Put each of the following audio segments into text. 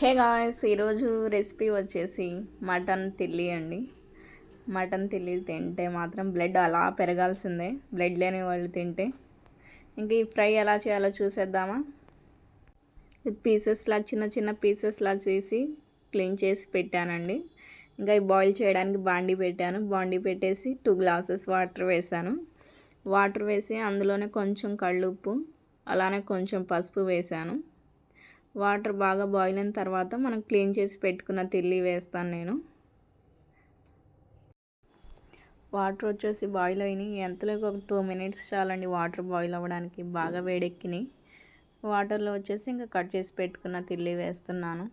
హే guys ఈరోజు recipe వచ్చేసి mutton తిల్లి అండి. మటన్ తిల్లి తింటే మాత్రం బ్లడ్ అలా పెరగాల్సిందే. బ్లడ్ లేని వాళ్ళు తింటే. ఇంకా ఈ ఫ్రై ఎలా చేయాలో చూసేద్దామా? పీసెస్లా చిన్న చిన్న పీసెస్లా చేసి క్లీన్ చేసి పెట్టానండి. ఇంకా ఈ బాయిల్ చేయడానికి బాండీ పెట్టాను. బాండీ పెట్టేసి టూ గ్లాసెస్ వాటర్ వేసాను. వాటర్ వేసి అందులోనే కొంచెం కళ్ళుప్పు అలానే కొంచెం పసుపు వేసాను. వాటర్ బాగా బాయిల్ అయిన తర్వాత మనం క్లీన్ చేసి పెట్టుకున్న తిల్లి వేస్తాను నేను. వాటర్ వచ్చేసి బాయిల్ అయినాయి. ఎంతలో ఒక టూ మినిట్స్ చాలండి వాటర్ బాయిల్ అవ్వడానికి. బాగా వేడెక్కినాయి. వాటర్లో వచ్చేసి ఇంకా కట్ చేసి పెట్టుకున్న తిల్లి వేస్తున్నాను.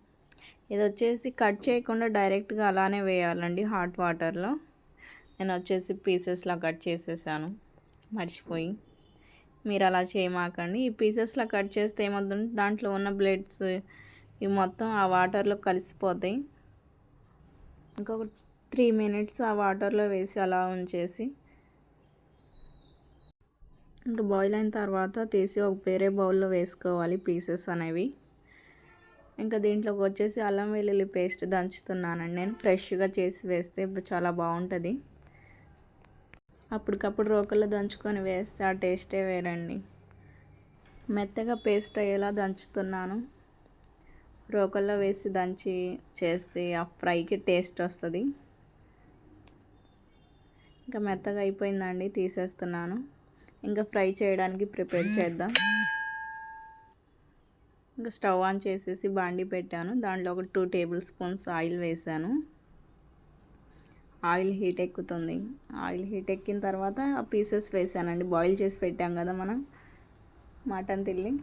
ఇది వచ్చేసి కట్ చేయకుండా డైరెక్ట్గా అలానే వేయాలండి హాట్ వాటర్లో నేను వచ్చేసి పీసెస్లా కట్ చేసేసాను. మర్చిపోయి. మీరు అలా చేయమాకండి. ఈ పీసెస్లా కట్ చేస్తే ఏమవుతుంది? దాంట్లో ఉన్న బ్లడ్స్ ఇవి మొత్తం ఆ వాటర్లో కలిసిపోతాయి. ఇంకొక త్రీ మినిట్స్ ఆ వాటర్లో వేసి అలా ఉంచేసి ఇంకా బాయిల్ అయిన తర్వాత తీసి ఒక వేరే బౌల్లో వేసుకోవాలి పీసెస్ అనేవి. ఇంకా దీంట్లోకి వచ్చేసి అల్లం వెల్లుల్లి పేస్ట్ దంచుతున్నానండి. నేను ఫ్రెష్గా చేసి వేస్తే చాలా బాగుంటుంది. అప్పటికప్పుడు రోకల్లో దంచుకొని వేస్తే ఆ టేస్టే వేరండి. మెత్తగా పేస్ట్ అయ్యేలా దంచుతున్నాను. రోకల్లో వేసి దంచి చేస్తే ఆ ఫ్రైకి టేస్ట్ వస్తుంది. ఇంకా మెత్తగా అయిపోయిందండి తీసేస్తున్నాను. ఇంకా ఫ్రై చేయడానికి ప్రిపేర్ చేద్దాం. ఇంకా స్టవ్ ఆన్ చేసేసి బాండి పెట్టాను. దాంట్లో ఒక టూ టేబుల్ స్పూన్స్ ఆయిల్ వేసాను. ఆయిల్ హీట్ ఎక్కుతుంది. ఆయిల్ హీట్ ఎక్కిన తర్వాత ఆ పీసెస్ వేసానండి. బాయిల్ చేసి పెట్టాం కదా మనం. మటన్ తిల్లి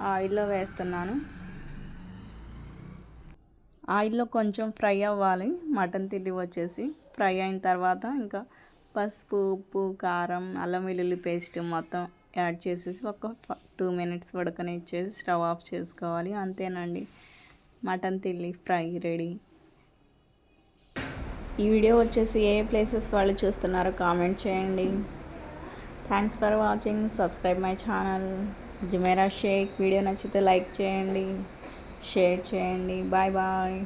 ఆయిల్లో వేస్తున్నాను. ఆయిల్లో కొంచెం ఫ్రై అవ్వాలి. మటన్ తిల్లి వచ్చేసి ఫ్రై అయిన తర్వాత ఇంకా పసుపు ఉప్పు కారం అల్లం వెల్లుల్లి పేస్ట్ మొత్తం యాడ్ చేసేసి ఒక టూ మినిట్స్ ఉడకనిచ్చేసి స్టవ్ ఆఫ్ చేసుకోవాలి. అంతేనండి. మటన్ తిల్లి ఫ్రై రెడీ. ఈ వీడియో వచ్చేసి ఏ ప్లేసెస్ వాళ్ళు చూస్తున్నారో కామెంట్ చేయండి. Thanks for watching subscribe my channel Jumera Shaik video నచ్చితే లైక్ చేయండి. షేర్ చేయండి. Bye bye